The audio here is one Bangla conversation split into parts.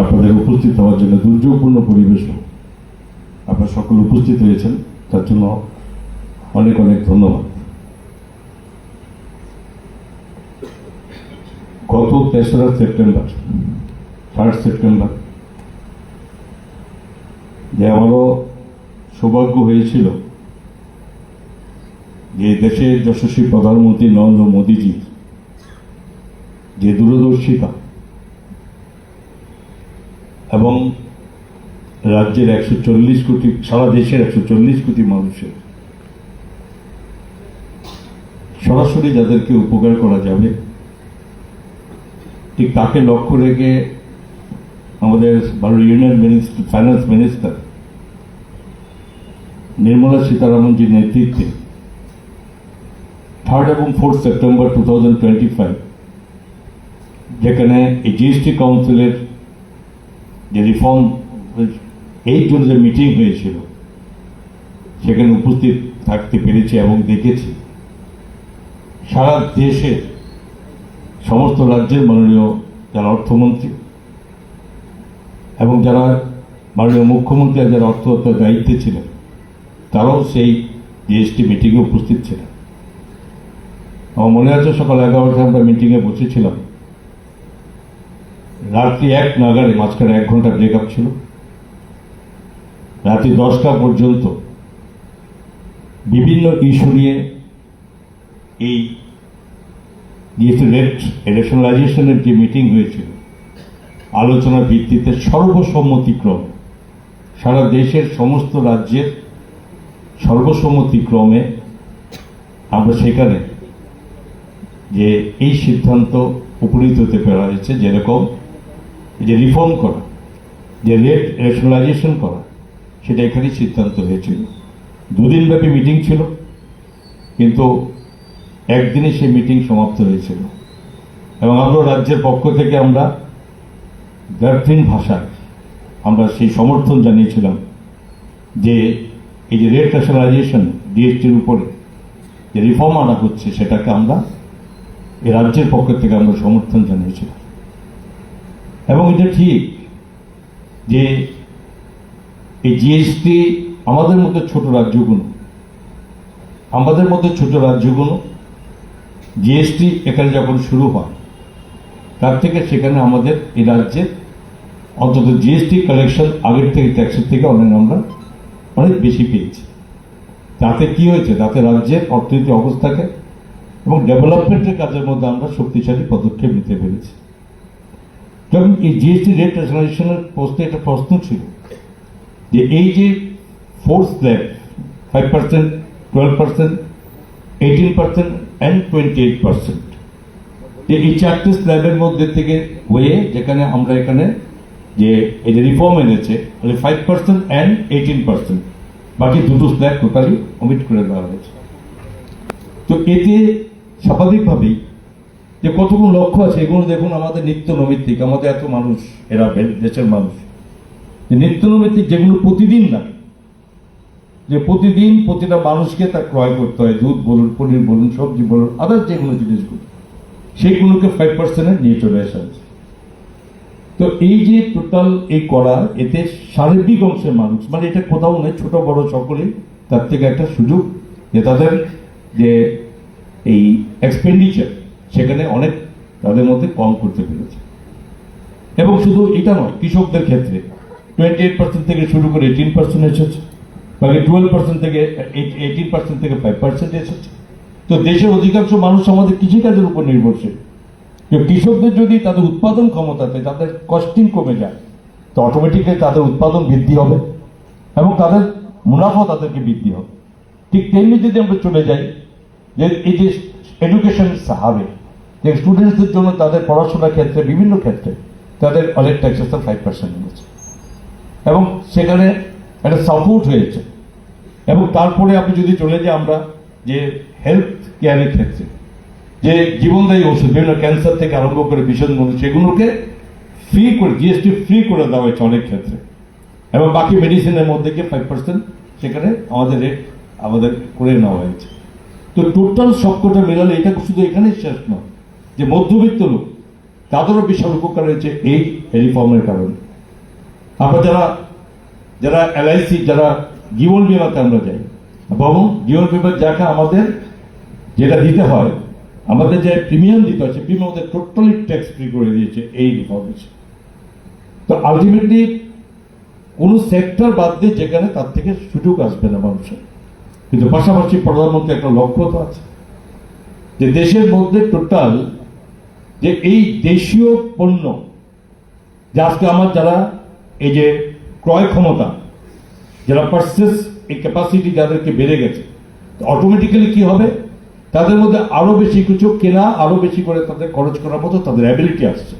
আপনাদের উপস্থিত হওয়ার জন্য দুর্যোগপূর্ণ পরিবেশ আপনারা সকল উপস্থিত হয়েছেন, তার জন্য অনেক অনেক ধন্যবাদ। গত তেসরা সেপ্টেম্বর থার্ড সেপ্টেম্বর, যে আমারও সৌভাগ্য হয়েছিল যে দেশের যশস্বী প্রধানমন্ত্রী নরেন্দ্র মোদীজি যে দূরদর্শিতা এবং রাজ্যের একশো চল্লিশ কোটি, সারা দেশের একশো চল্লিশ কোটি মানুষের। সরাসরি যাদেরকে উপকার করা যাবে, ঠিক তাকে লক্ষ্য রেখে আমাদের Bharat union minister, finance minister Nirmala Sitharaman সীতারামনজির নেতৃত্বে থার্ড এবং ফোর্থ সেপ্টেম্বর টু যেখানে এই জিএসটি কাউন্সিলের যে রিফর্ম এই জন্য যে মিটিং হয়েছিল, সেখানে উপস্থিত থাকতে পেরেছি এবং দেখেছি। সারা দেশের সমস্ত রাজ্যের মাননীয় যারা অর্থমন্ত্রী এবং যারা মাননীয় মুখ্যমন্ত্রী যারা অর্থ দায়িত্বে ছিলেন, তারাও সেই জিএসটি মিটিংয়ে উপস্থিত ছিলেন। আমার মনে আছে সকাল এগারোটায় আমরা মিটিংয়ে বসেছিলাম। রাত্রি এক নাগারে মাঝখানে এক ঘণ্টা ব্রেক আপ ছিল। রাত্রি দশটা পর্যন্ত বিভিন্ন ইস্যু নিয়ে এই যেহেতু রেট রেশনালাইজেশনের যে মিটিং হয়েছিল, আলোচনার ভিত্তিতে সর্বসম্মতিক্রমে, সারা দেশের সমস্ত রাজ্যের সর্বসম্মতিক্রমে আমরা সেখানে যে এই সিদ্ধান্ত উপনীত হতে পারা হয়েছে যেরকম যে রিফর্ম করা, যে রেট রেশনালাইজেশন করা, সেটা এখানেই সিদ্ধান্ত হয়েছিল। দুদিন ব্যাপী মিটিং ছিল, কিন্তু একদিনে সেই মিটিং সমাপ্ত হয়েছিল। এবং আমরা রাজ্যের পক্ষ থেকে আমরা গার্থিন ভাষায় আমরা সেই সমর্থন জানিয়েছিলাম যে এই যে রেট রেশনালাইজেশন ডিএসটির উপরে যে রিফর্ম আনা হচ্ছে, সেটাকে আমরা এই রাজ্যের পক্ষ থেকে আমরা সমর্থন জানিয়েছিলাম। এবং এটা ঠিক যে এই জিএসটি আমাদের মধ্যে ছোট রাজ্যগুলো, আমাদের মধ্যে ছোট রাজ্যগুলো জিএসটি এখানে যখন শুরু হয়, তার থেকে সেখানে আমাদের এই রাজ্যের অন্তত জিএসটি কালেকশন আগের থেকে ট্যাক্সের থেকে অনেক আমরা অনেক বেশি পেয়েছি। তাতে কি হয়েছে? তাতে রাজ্যের অর্থনৈতিক অবস্থাকে এবং ডেভেলপমেন্টের কাজের মধ্যে আমরা শক্তিশালী পদক্ষেপ নিতে পেরেছি। যখন এই জিএসটি রেট রেশনালাইজেশনের পোস্টে একটা প্রশ্ন ছিল যে এই যে fourth slab five percent twelve percent eighteen percent and twenty eight percent যে এই চারটে স্ল্যাবের মধ্যে থেকে হয়ে যেখানে আমরা এখানে যে এই যে রিফর্ম এনেছে, তাহলে five percent and eighteen percent বাকি দুটো স্ল্যাব টোটালি অমিট করে দেওয়া হয়েছে। তো এতে স্বাভাবিকভাবেই যে কতগুলো লক্ষ্য আছে, এগুলো দেখুন আমাদের নিত্য নৈমিত্তিক আমাদের এত মানুষ, এরা দেশের মানুষ। যে নিত্য নৈমিত্তিক যেগুলো প্রতিদিন না, যে প্রতিদিন প্রতিটা মানুষকে তা ক্রয় করতে হয়। দুধ বলুন, পনির বলুন, সবজি বলুন আদার যেগুলো জিনিসগুলো সেইগুলোকে ফাইভ পার্সেন্টে নিয়ে চলে আসা হয়েছে তো এই যে টোটাল এই করা, এতে সার্বিক অংশের মানুষ মানে এটা কোথাও নেই ছোট বড় সকলেই তার থেকে একটা সুযোগ যে তাদের যে এই এক্সপেন্ডিচার সেখানে অনেক তাদের মধ্যে কম করতে পেরেছে। এবং শুধু এটা নয়, কৃষকদের ক্ষেত্রে টোয়েন্টি এইট পার্সেন্ট থেকে শুরু করে এইটিন পার্সেন্ট এসেছে, বাকি টুয়েলভ পার্সেন্ট থেকে এইটিন পার্সেন্ট থেকে ফাইভ পার্সেন্ট এসেছে। তো দেশের অধিকাংশ মানুষ আমাদের কৃষিকাজের উপর নির্ভরশীল। যে কৃষকদের যদি তাদের উৎপাদন ক্ষমতাতে তাদের কস্টিং কমে যায়, তো অটোমেটিক্যালি তাদের উৎপাদন বৃদ্ধি হবে এবং তাদের মুনাফা তাদেরকে বৃদ্ধি হবে। ঠিক তেমনি যদি আমরা চলে যাই, যে এই যে এডুকেশন হাবে যে স্টুডেন্টসদের জন্য তাদের পড়াশোনার ক্ষেত্রে বিভিন্ন ক্ষেত্রে তাদের অনেক ট্যাক্সেশন ফাইভ পার্সেন্ট হয়েছে। এবং সেখানে একটা সাপোর্ট হয়েছে। এবং তারপরে আপনি যদি চলে যাই আমরা যে হেলথ কেয়ারের ক্ষেত্রে, যে জীবনদায়ী ওষুধ, বিভিন্ন ক্যান্সার থেকে আরম্ভ করে ভীষণ মনে সেগুলোকে ফ্রি করে জিএসটি ফ্রি করে দেওয়া হয়েছে অনেক ক্ষেত্রে। এবং বাকি মেডিসিনের মধ্যে গিয়ে ফাইভ পার্সেন্ট সেখানে আমাদের রেট আমাদের করে নেওয়া হয়েছে। তো টোটাল সবকটা মেলালে এটা শুধু এখানেই শেষ নয়। যে মধ্যবিত্ত লোক, তাদেরও বিশাল উপকার হয়েছে এই রিফর্মের কারণে। আমরা যারা যারা এলআইসি যারা জীবন বিমাতে আমরা যাই, এবং জীবন বিমা যাকে আমাদের যেটা দিতে হয়, আমাদের যে প্রিমিয়াম দিতে হয়, সে প্রিমিয়াম আমাদের টোটালি ট্যাক্স ফ্রি করে দিয়েছে এই রিফর্মেশন তো আলটিমেটলি কোনো সেক্টর বাদ দিয়ে যেখানে তার থেকে সুযোগ আসবে না মানুষের। কিন্তু পাশাপাশি প্রধানমন্ত্রী একটা লক্ষ্য তো আছে, যে দেশের মধ্যে টোটাল যে এই দেশীয় পণ্য, যে আজকে আমার যারা এই যে ক্রয় ক্ষমতা, যারা পার্সেস এই ক্যাপাসিটি যাদেরকে বেড়ে গেছে অটোমেটিক্যালি কি হবে? তাদের মধ্যে আরও বেশি কিছু কেনা, আরও বেশি করে তাদের খরচ করার মতো তাদের অ্যাবিলিটি আসছে।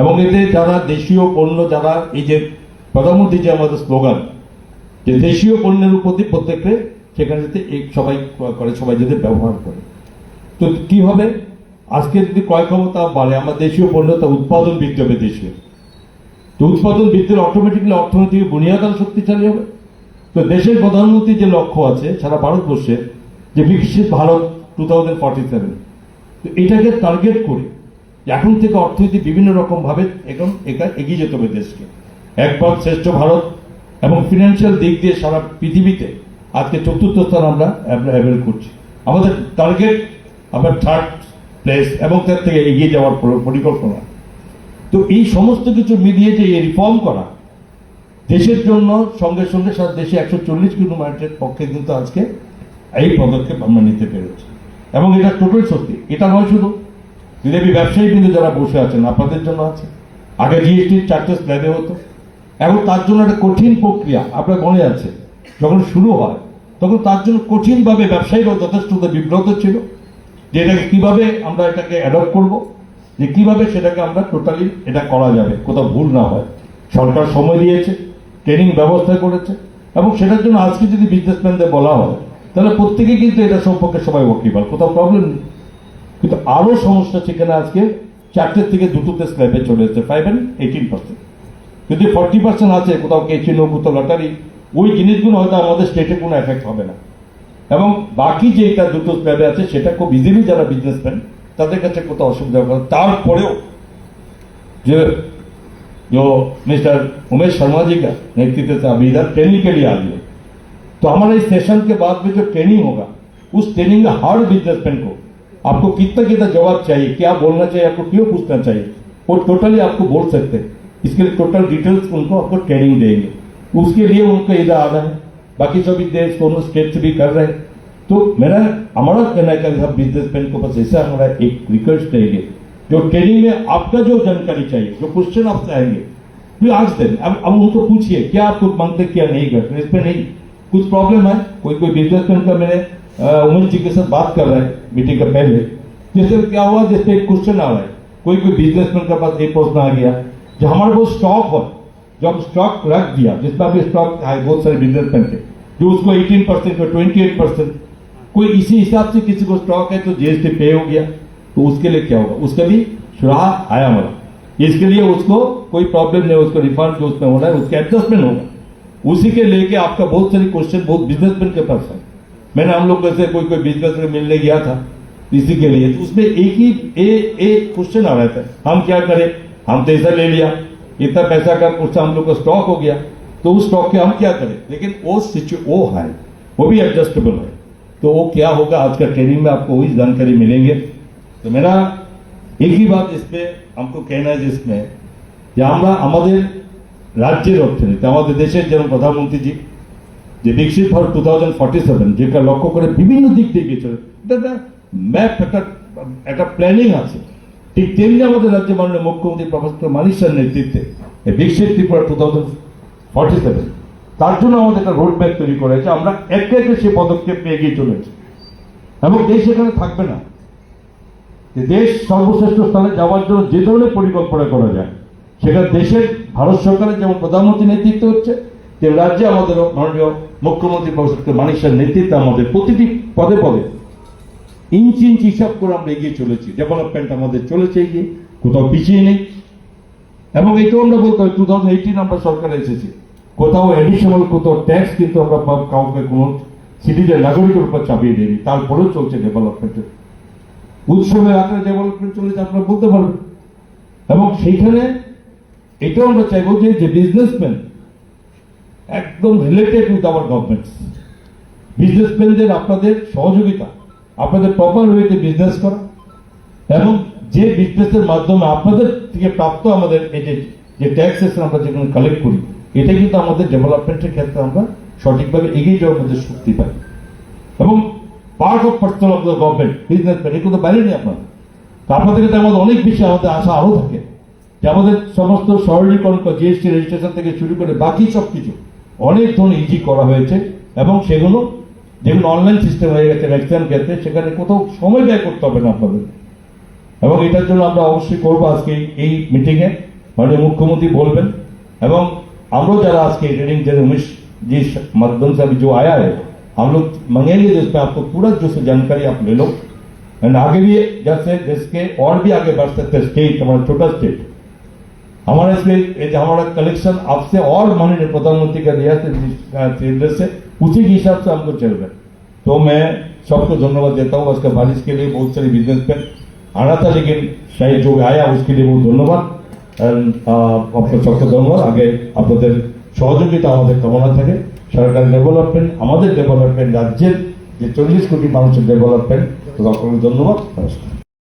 এবং এতে যারা দেশীয় পণ্য, যারা এই যে প্রধানমন্ত্রী যে আমাদের স্লোগান যে দেশীয় পণ্যের উপর দিয়ে প্রত্যেককে সেখানে যাতে সবাই করে, সবাই যাতে ব্যবহার করে। তো কি হবে? আজকে যদি ক্রয় ক্ষমতা বাড়ে, আমার দেশীয় পণ্য তা উৎপাদন বৃদ্ধি হবে দেশীয় তো উৎপাদন বৃদ্ধির অটোমেটিকলি অর্থনৈতিক বুনিয়াদ আরও শক্তিশালী হবে। তো দেশের প্রধানমন্ত্রীর যে লক্ষ্য আছে, সারা ভারতবর্ষে, যে বিকশিত Bharat two thousand forty seven তো এটাকে টার্গেট করে এখন থেকে অর্থনীতি বিভিন্ন রকমভাবে এখন এগিয়ে যেতে হবে দেশকে। একবার শ্রেষ্ঠ ভারত এবং ফিনান্সিয়াল দিক দিয়ে সারা পৃথিবীতে আজকে চতুর্থ স্থান আমরা অ্যাভেল করছি। আমাদের টার্গেট আমরা থার্ড প্লেস এবং তার থেকে এগিয়ে যাওয়ার পরিকল্পনা। তো এই সমস্ত কিছু মিলিয়ে যে রিফর্ম করা, দেশের জন্য সঙ্গে সঙ্গে সারা দেশে একশো চল্লিশ কিলোমিটারের পক্ষে কিন্তু আজকে এই পদক্ষেপ আমরা নিতে পেরেছি। এবং এটা টোটাল সত্যি এটা নয় শুধু। বিদেবী ব্যবসায়ী কিন্তু যারা বসে আছেন, আপনাদের জন্য আছে। আগে জিএসটির চারটে স্ল্যাবে হতো। এখন তার জন্য একটা কঠিন প্রক্রিয়া, আপনার মনে আছে, যখন শুরু হয়, তখন তার জন্য কঠিনভাবে ব্যবসায়ীরাও যথেষ্ট বিব্রত ছিল। যে এটাকে কীভাবে আমরা এটাকে অ্যাডপ্ট করব, যে কীভাবে সেটাকে আমরা টোটালি এটা করা যাবে, কোথাও ভুল না হয়। সরকার সময় দিয়েছে ট্রেনিং ব্যবস্থা করেছে, এবং সেটার জন্য আজকে যদি বিজনেসম্যানদের বলা হয়, তাহলে প্রত্যেকে কিন্তু এটা সম্পর্কে সবাই ওয়াকিবল কোথাও প্রবলেম নেই। কিন্তু আরও সমস্যা সেখানে আজকে চারটে থেকে দুটোতে স্ল্যাবে চলে এসেছে ফাইভ অ্যান্ড এইটিন পার্সেন্ট যদি ফর্টি পার্সেন্ট আছে, কোথাও কেচিনো কোথাও লটারি ওই জিনিসগুলো হয়তো আমাদের স্টেটে কোনো এফেক্ট হবে না। এবং বাকি যে এটা দুটো স্ল্যাবে আছে সেটা খুব ইজিলি যারা বিজনেসম্যান তাদের কাছে কোথাও অসুবিধা হবে না। তারপরেও যে जो मिस्टर उमेश शर्मा जी का नेतृत्व से अभी इधर ट्रेनिंग के लिए आ गए तो हमारे इस सेशन के बाद में जो ट्रेनिंग होगा उस ट्रेनिंग में हर बिजनेसमैन को आपको कितना कितना जवाब चाहिए क्या बोलना चाहिए आपको क्यों पूछना चाहिए वो टोटली आपको बोल सकते हैं इसके लिए टोटल डिटेल्स उनको आपको ट्रेनिंग देंगे उसके लिए उनको इधर आना है बाकी सभी देश दोनों स्टेट भी कर रहे तो मेरा हमारा कहना है कि सब बिजनेसमैन को बस ऐसा हमारा एक रिक्वेस्ट रहेगी जो ट्रेनिंग में आपका जो जानकारी चाहिए, जो क्वेश्चन आपसे आएँगे प्लीज़ आज दें अब अब उनको पूछिए, क्या आपको मांगते क्या नहीं करते इसमें नहीं। कुछ प्रॉब्लम है? कोई कोई बिजनेसमैन का मैंने उमेश जी के साथ बात कर रहा है मीटिंग का पहले। जैसे क्या हुआ जैसे एक क्वेश्चन आ रहा है। कोई कोई बिजनेसमैन के पास एक प्रश्न आ गया जो हमारे पास स्टॉक हो। जब स्टॉक रख दिया जिसमें भी स्टॉक है बहुत सारे बिजनेसमैन के जो उसको 18 परसेंट ट्वेंटी एट परसेंट कोई इसी हिसाब से किसी को स्टॉक है तो जीएसटी पे हो गया। तो उसके लिए क्या होगा? उसका भी सुराह आया हमारा। इसके लिए उसको कोई प्रॉब्लम नहीं, उसको रिफंड जो उसमें होना है, उसके एडजस्टमेंट होगा। उसी के लेके आपका बहुत सारे क्वेश्चन बहुत बिजनेसमैन के पास है। मैंने हम लोग जैसे कोई कोई बिज़नेस में मिलने गया था, इसी के लिए। तो उसमें एक ही क्वेश्चन आ रहा था। हम क्या करें? हम तो ऐसा ले लिया। इतना पैसा का कुछ हम लोग का स्टॉक हो गया तो उस स्टॉक के हम क्या करें लेकिन वो सिचु वो है वो भी एडजस्टेबल है तो वो क्या होगा आज का ट्रेनिंग में आपको वही जानकारी मिलेंगे तो मेरा एक ही बात इसमें हमको कहना है जिसमें যে আমরা আমাদের রাজ্যের অর্থনীতি আমাদের দেশের যেমন প্রধানমন্ত্রীজি যে বিকশিত Bharat two thousand forty seven যেটা লক্ষ্য করে বিভিন্ন দিক দিয়ে গিয়েছিল এটা একটা ম্যাপ একটা একটা প্ল্যানিং আছে ঠিক তেমনি আমাদের রাজ্যে মাননীয় মুখ্যমন্ত্রী প্রফেসর মানিসার নেতৃত্বে এই বিকশিত Tripura two thousand forty seven তার জন্য আমাদের একটা রোড ম্যাপ তৈরি করা করেছে। আমরা একে একে সে পদক্ষেপ নিয়ে এগিয়ে চলেছি। এবং দেশ এখানে থাকবে না। যে দেশ সর্বশ্রেষ্ঠ স্থানে যাওয়ার জন্য যে ধরনের পরিকল্পনা করা যায়, সেটা দেশের ভারত সরকারের যেমন প্রধানমন্ত্রী নেতৃত্ব হচ্ছে, তেমন রাজ্যে আমাদের মাননীয় মুখ্যমন্ত্রী প্রফেসর মানিসার নেতৃত্বে আমাদের প্রতিটি পদে পদে ইঞ্চি ইঞ্চি হিসাব করে আমরা এগিয়ে চলেছি। ডেভেলপমেন্ট আমাদের চলেছে এগিয়ে, কোথাও পিছিয়ে নেই। এবং এটাও আমরা বলতে হয় টু থাউজেন্ড এইটিন আমরা সরকারে এসেছি। কোথাও অ্যাডিশনাল কোথাও ট্যাক্স কিন্তু আমরা কাউকে কোনো সিটিজেন নাগরিকের উপর চাপিয়ে দিইনি তারপরেও চলছে ডেভেলপমেন্টের উৎসবের আকারে ডেভেলপমেন্ট চলেছে, আপনারা বলতে পারবেন। এবং সেইখানে এটাও আমরা চাইব যে যে বিজনেসম্যান একদম রিলেটেড উইথ আওয়ার গভর্নমেন্ট বিজনেসম্যানদের আপনাদের সহযোগিতা। আপনাদের প্রপার ওয়েতে বিজনেস করা এবং যে বিজনেসের মাধ্যমে আপনাদের থেকে প্রাপ্ত আমাদের এই যে যে ট্যাক্সেস আমরা যেগুলো কালেক্ট করি, এটা কিন্তু আমাদের ডেভেলপমেন্টের ক্ষেত্রে আমরা সঠিকভাবে এগিয়ে যাওয়ার মধ্যে শক্তি পাই। এবং part of person of the government businessman এগুলো তো বাইরে নেই আপনার তো আপনাদের কাছে আমাদের অনেক বেশি আমাদের আশা আরও থাকে যে আমাদের সমস্ত সরলীকরণ জিএসটি রেজিস্ট্রেশন থেকে শুরু করে বাকি সব কিছু অনেক ধরনের ইজি করা হয়েছে এবং সেগুলো যেগুলো অনলাইন সিস্টেম হয়ে গেছে ম্যাক্সিমাম ক্ষেত্রে সেখানে কোথাও সময় ব্যয় করতে হবে না আপনাদের এবং এটার জন্য আমরা অবশ্যই করব আজকে এই মিটিংয়ে মাননীয় মুখ্যমন্ত্রী বলবেন এবং हम लोग जरा आज के ट्रेनिंग जैसे उमेश जी माध्यम से अभी जो आया है हम लोग मंगेंगे जो उसमें आपको पूरा जो से जानकारी आप ले लो एंड आगे भी जैसे जिसके और भी आगे बढ़ सकते स्टेट हमारा छोटा स्टेट हमारा इसमें हमारा कलेक्शन आपसे और माननीय प्रधानमंत्री का रियासत से उसी के हिसाब से हमको चल रहा है तो मैं सबको धन्यवाद देता हूँ उसका बारिश के लिए बहुत सारे बिजनेस मैन आना था लेकिन शायद जो आया उसके लिए बहुत धन्यवाद And, আহ, আপনার सबको ধন্যবাদ আগে আপনাদের সহযোগিতা আমাদের কামনা থাকে সরকার ডেভেলপমেন্ট আমাদের ডেভেলপমেন্ট রাজ্যের যে চল্লিশ কোটি মানুষের ডেভেলপমেন্ট সকলকে ধন্যবাদ নমস্কার